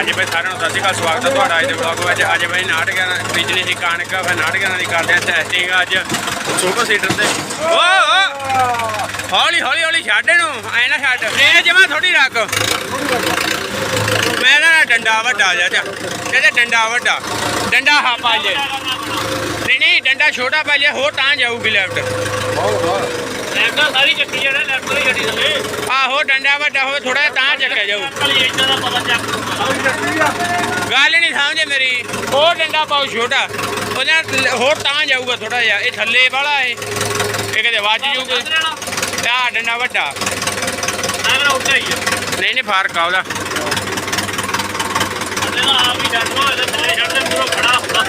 ਅੱਜ ਬਈ ਸਾਰਿਆਂ ਨੂੰ ਸਤਿ ਸ਼੍ਰੀ ਅਕਾਲ, ਸਵਾਗਤ ਹੈ ਤੁਹਾਡਾ ਅੱਜ ਦੇ ਵਲੌਗ ਵਿੱਚ। ਅੱਜ ਬਈ ਨਾਟਕਾਂ ਪਿਛਲੀ ਸੀ ਕਣਕ ਫਿਰ ਨਾਟਕਾਂ ਦੀ ਕਰਦੇ ਆ ਟੈਸਟਿੰਗ ਅੱਜ ਸੁਪਰ ਸੀਟਰ ਤੇ। ਓ ਓ! ਹੌਲੀ ਹੌਲੀ ਹੌਲੀ ਛੱਡ ਇਹਨੂੰ, ਐ ਨਾ ਛੱਡ। ਇਹ ਜਮਾ ਥੋੜੀ ਰੱਖ। ਮੈਂ ਨਾ ਡੰਡਾ ਵੱਡਾ ਜਾ ਜਾ ਕਹਿੰਦੇ ਡੰਡਾ ਵੱਡਾ। ਡੰਡਾ ਹਾਂ ਪਾ ਲੈ ਨਹੀਂ ਨਹੀਂ, ਡੰਡਾ ਛੋਟਾ ਪਾ ਲੈ ਹੋਰ ਤਾਂ ਜਾਊਗੀ ਲੈਫਟ ਲੈਂਦਾ ਸਾਰੀ ਚੱਕੀ ਜਿਹੜਾ ਲੈਫਟ ਵਾਲੀ ਗੱਡੀ ਥੱਲੇ। ਆਹੋ ਡੰਡਾ ਵੱਡਾ ਹੋਵੇ ਥੋੜਾ ਤਾਂ ਚੱਕਿਆ ਜਾਊ। ਕਲੀ ਇੰਨਾ ਦਾ ਪਤਾ ਚੱਕ ਗੱਲ ਨਹੀਂ ਸਮਝੇ ਮੇਰੀ। ਉਹ ਡੰਡਾ ਪਾਉ ਛੋਟਾ। ਉਹਦੇ ਨਾਲ ਹੋਰ ਤਾਂ ਜਾਊਗਾ ਥੋੜਾ ਜਿਹਾ। ਇਹ ਥੱਲੇ ਵਾਲਾ ਏ। ਇਹ ਕਿਤੇ ਵੱਜ ਜੂਗਾ। ਆ ਡੰਡਾ ਵੱਡਾ। ਆ। ਨਹੀਂ ਨਹੀਂ ਫ਼ਰਕ ਆ ਉਹਦਾ। ਡੰਡ ਵਾ ਇਹਦੇ ਥੱਲੇ ਛੱਡ ਦੇ ਪੂਰਾ ਖੜਾ ਹੁੰਦਾ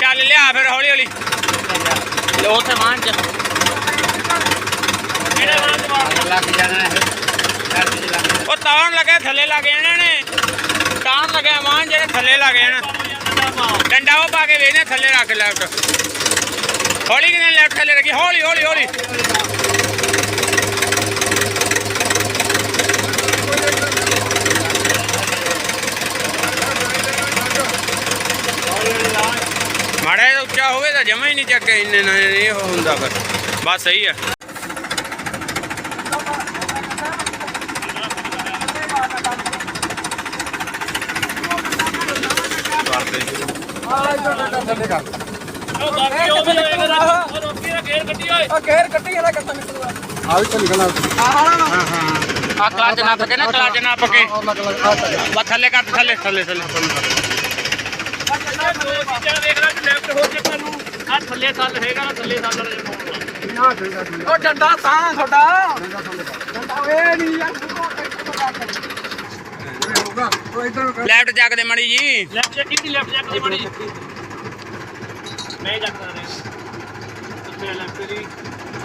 ਚੱਲ ਲਿਆ ਫਿਰ ਹੌਲੀ ਹੌਲੀ ਲੋ ਤੇ ਮਾਨ ਚ ਕਿਹੜੇ ਵਾਲਾ ਜਵਾਬ ਲੱਗ ਜਾਣਾ ਉਹ ਤਾਣ ਲੱਗਾ ਥੱਲੇ ਲੱਗ ਜਾਣਾ ਨੇ ਤਾਣ ਲੱਗਿਆ ਮਾਨ ਜਿਹੜੇ ਥੱਲੇ ਲੱਗ ਜਾਣਾ। ਡੰਡਾ ਉਹ ਪਾ ਕੇ ਵੇਖਨੇ ਥੱਲੇ ਰੱਖ ਲੈਫਟ ਹੌਲੀ ਕਿਨੇ ਲੈਫਟ ਥੱਲੇ ਰੱਖੀ? ਹੌਲੀ ਹੌਲੀ ਹੌਲੀ ਮਾੜਾ ਜਿਹਾ ਉੱਚਾ ਹੋਵੇ ਤਾਂ ਜਮਾ ਹੀ ਨਹੀਂ ਚੱਕੇ ਇੰਨੇ ਨਾ ਇਹ ਹੁੰਦਾ ਫਿਰ। ਬਸ ਸਹੀ ਹੈ ਨਾ ਉਹ ਆ। ਵੀ ਤਾਂ ਨਿਕਲਣਾ ਆ ਕਲਾਚ ਨਾ ਪਕੇ ਨਾ, ਕਲਾਚ ਨਾ ਪਕੇ ਔਰ ਥੱਲੇ ਕਰ, ਥੱਲੇ ਥੱਲੇ ਥੱਲੇ। ਦੋ ਦੇਖ ਲੈ ਲੈਫਟ ਹੋ ਚੱਕਰ ਨੂੰ। ਆ ਥੱਲੇ ਸੱਲ ਹੈਗਾ ਨਾ ਥੱਲੇ ਸੱਲ ਵਾਲੇ ਪਾਉਣਾ ਨਾ ਉਹ ਡੰਡਾ ਤਾਂ ਤੁਹਾਡਾ। ਡੰਡਾ ਓਏ ਨਹੀਂ ਯਾਰ ਹੋਊਗਾ। ਉਹ ਇਧਰ ਲੈਫਟ ਚੱਕ ਦੇ ਮੜੀ ਜੀ। ਲੈਫਟ ਚੱਕੀ ਦੀ ਲੈਫਟ ਚੱਕ ਦੀ ਬੜੀ ਮੈਂ ਚੱਕਦਾ ਨੇ ਉੱਤੇ ਲੈਫਟ ਦੀ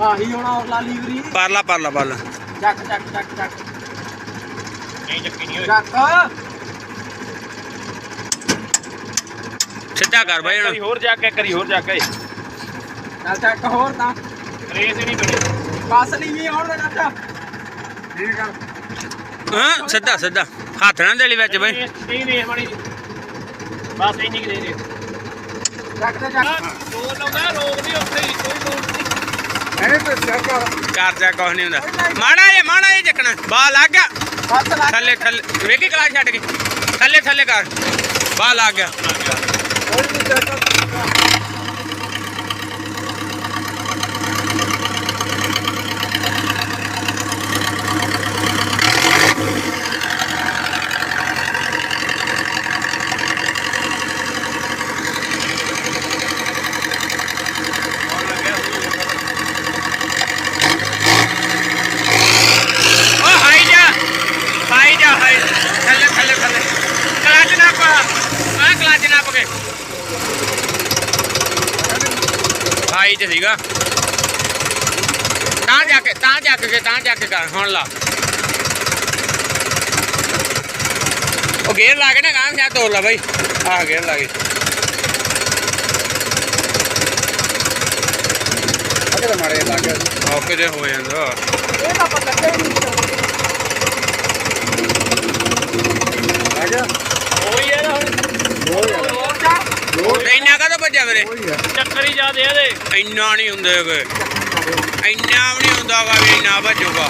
ਆਹੀ ਹੋਣਾ ਔਰਲਾ ਲੀਵਰੀ ਪਰਲਾ ਪਰਲਾ ਪਰਲਾ। ਚੱਕ ਚੱਕ ਚੱਕ ਚੱਕ। ਨਹੀਂ ਚੱਕੀ ਨਹੀਂ ਚੱਕ। ਸਿੱਧਾ ਕਰ ਬਾਈ ਹੁਣ। ਹੋਰ ਜਾ ਕੇ ਕਰੀ ਹੋਰ ਜਾ ਕੇ। ਹੋਰ ਤਾਂ। ਰੇਸ ਹੀ ਨਹੀਂ ਬਣੀ। ਬਸ ਨਹੀਂ ਵੀ ਹੁਣ ਦਾ ਚਾਚਾ ਠੀਕ ਆ। ਹਾਂ ਸਿੱਧਾ ਸਿੱਧਾ। ਹੱਥ ਨਾਲ ਦੇ ਲਈ ਵਿੱਚ ਬਾਈ। ਨਹੀਂ ਰੇਸ ਬਣੀ। ਬਸ ਇੰਨੀ ਕਿ ਦੇ ਦੇ ਚੱਕ ਤੇ ਚੱਕ। ਦੋ ਲਾਉਂਦਾ ਰੋਕ ਨਹੀਂ ਉੱਥੇ ਹੀ ਕੋਈ ਲੋੜ ਨਹੀਂ। ਇਹ ਤੇ ਚੈੱਕ ਕਰ ਕਰ ਜਾ ਕੁਛ ਨਹੀਂ ਹੁੰਦਾ। ਮਾੜਾ ਜੇ ਮਾੜਾ ਜੇ ਚੱਕਣਾ। ਬਾ ਲੱਗ ਗਿਆ। ਥੱਲੇ ਥੱਲੇ। ਵੇਖੀ ਕਲਾਸ ਛੱਡ ਕੇ। ਥੱਲੇ ਥੱਲੇ ਕਰ। ਬਾ ਲੱਗ ਗਿਆ। ਕੋਈ ਨਹੀਂ ਚੈੱਕ ਕਰ ਓ ਹਾਈ ਜਾ ਹਾਈ ਜਾ ਹਾਈ ਥੱਲੇ ਥੱਲੇ ਥੱਲੇ ਕਲਾਚ ਨਾ ਪਾ ਆ ਕਲਾਚ ਨਾ ਪਕੇ ਹਾਈ ਤੇ ਸੀਗਾ। ਤਾਂ ਜਾ ਕੇ ਤਾਂ ਜਾ ਕੇ ਤਾਂ ਜਾ ਕੇ ਕਰ ਹੁਣ ਲਾ। ਉਹ ਗੇਰ ਲਾ ਕੇ ਨਾ ਗਾਂ ਸਿਆ ਤੋੜ ਲਾ ਬਾਈ। ਆ ਗੇਰ ਲਾ ਕੇ। ਅਗਰ ਮਾਰੇ ਲੱਗ ਗਿਆ ਮੌਕੇ ਤੇ ਹੋ ਜਾਂਦਾ। ਇਹ ਤਾਂ ਪਤਾ ਲੱਗੇ ਨਹੀਂ ਆ ਗਿਆ ਉਹੀ ਹੈ ਨਾ ਹੁਣ ਦੋ ਯਾਰ ਹੋਰ ਜਾ ਦੋ ਇੰਨਾ ਕਾਹਦਾ ਭੱਜਿਆ ਮੇਰੇ ਕੋਈ ਹੈ ਚੱਕਰ ਹੀ ਜ਼ਿਆਦੇ ਇਹਦੇ। ਇੰਨਾ ਨਹੀਂ ਹੁੰਦੇ ਹੈਗੇ। ਇੰਨਾ ਵੀ ਨਹੀਂ ਹੁੰਦਾਗਾ ਵੀ ਇੰਨਾ ਭੱਜੂਗਾ।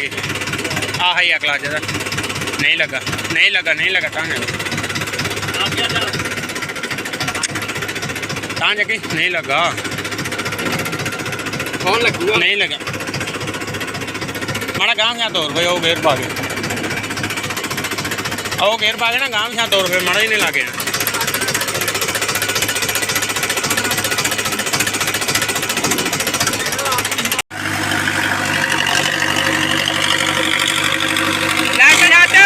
ਗਈ। ਆਹ ਹੀ ਆ ਕਲਚ ਦਾ ਨਹੀਂ ਲੱਗਾ। ਨਹੀਂ ਲੱਗਾ ਨਹੀਂ ਲੱਗਾ ਤਾਂ ਨਹੀਂ ਗਿਆ ਚੱਲ ਤਾਂ ਜੱਗੀ ਨਹੀਂ ਲੱਗਾ। ਕੌਣ ਲੱਗੂਗਾ? ਨਹੀਂ ਲੱਗਾ। ਮਾੜਾ ਗਾਂ ਜਾਂ ਤੋਰ ਪਏ ਉਹ ਗੇਰ ਪਾ ਕੇ। ਉਹ ਗੇਰ ਪਾ ਕੇ ਨਾ ਗਾਂ ਜਾਂ ਤੋਰ ਪਏ ਮਾੜਾ ਹੀ ਨਹੀਂ ਲੱਗੇ ਲੈ ਕੇ ਜਾ ਤੇ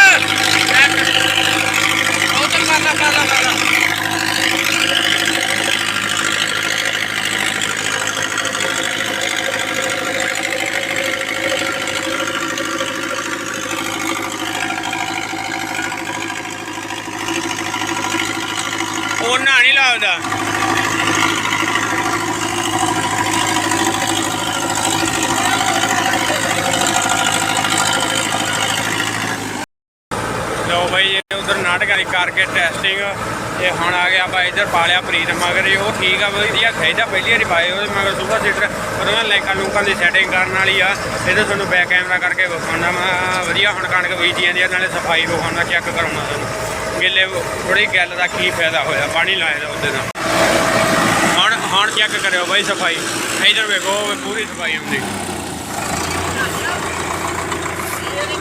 ਉਹ ਤਾਂ ਕਰਨਾ ਕਰਨਾ ਕਰਨਾ ਉਹਨਾਂ ਨਹੀਂ ਲਾਉਦਾ ਲੋ ਬਈ, ਇਹ ਉਧਰ ਨਾਟਕ ਵਾਲੀ ਕਰਕੇ ਟੈਸਟਿੰਗ ਇਹ ਹੁਣ ਆ ਗਿਆ ਆਪਾਂ ਇੱਧਰ ਪਾ ਲਿਆ ਪ੍ਰੀਤ ਮਗਰ ਉਹ ਠੀਕ ਆ, ਵਧੀਆ ਖੇਦਾ ਪਹਿਲੀ ਵਾਰੀ ਪਾਏ ਉਹਦੇ ਮਗਰ ਸੁਪਰ ਸੀਟਰ ਉਹਨਾਂ ਲੈਂਕਾਂ ਲੂਕਾਂ ਦੀ ਸੈਟਿੰਗ ਕਰਨ ਵਾਲੀ ਆ। ਇਹਦੇ ਤੁਹਾਨੂੰ ਬੈਕ ਕੈਮਰਾ ਕਰਕੇ ਵਿਖਾਉਣਾ ਵਧੀਆ ਹੁਣ ਕਣਕ ਬੀਜੀ ਜਾਂਦੀ ਆ, ਨਾਲੇ ਸਫ਼ਾਈ ਵਿਖਾਉਣਾ ਚੈੱਕ ਕਰਾਉਣਾ ਗਿੱਲੇ ਥੋੜੀ ਗੱਲ ਦਾ ਕੀ ਫਾਇਦਾ ਹੋਇਆ ਪਾਣੀ ਲਾਏ ਦਾ ਉਹਦੇ ਨਾਲ। ਹੁਣ ਹੁਣ ਚੈੱਕ ਕਰਿਓ ਬਾਈ ਸਫ਼ਾਈ। ਇਧਰ ਵੇਖੋ ਪੂਰੀ ਸਫ਼ਾਈ ਹੁੰਦੀ।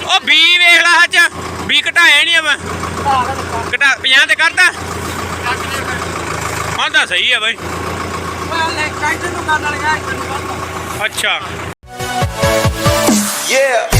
ਉਹ ਬੀ ਵੇਖ ਲੈ ਅੱਜ ਬੀ ਘਟਾਇਆ ਨਹੀਂ ਆਪਾਂ। ਘਟਾ 50 ਤੇ ਕਰਤਾ? ਹਾਂ ਤਾਂ ਸਹੀ ਹੈ ਬਾਈ। ਮੈਂ ਲੈ ਕਾਇਦੇ ਨੂੰ ਕਰਨ ਵਾਲਾ। ਗਿਆ ਅੱਛਾ। Yeah.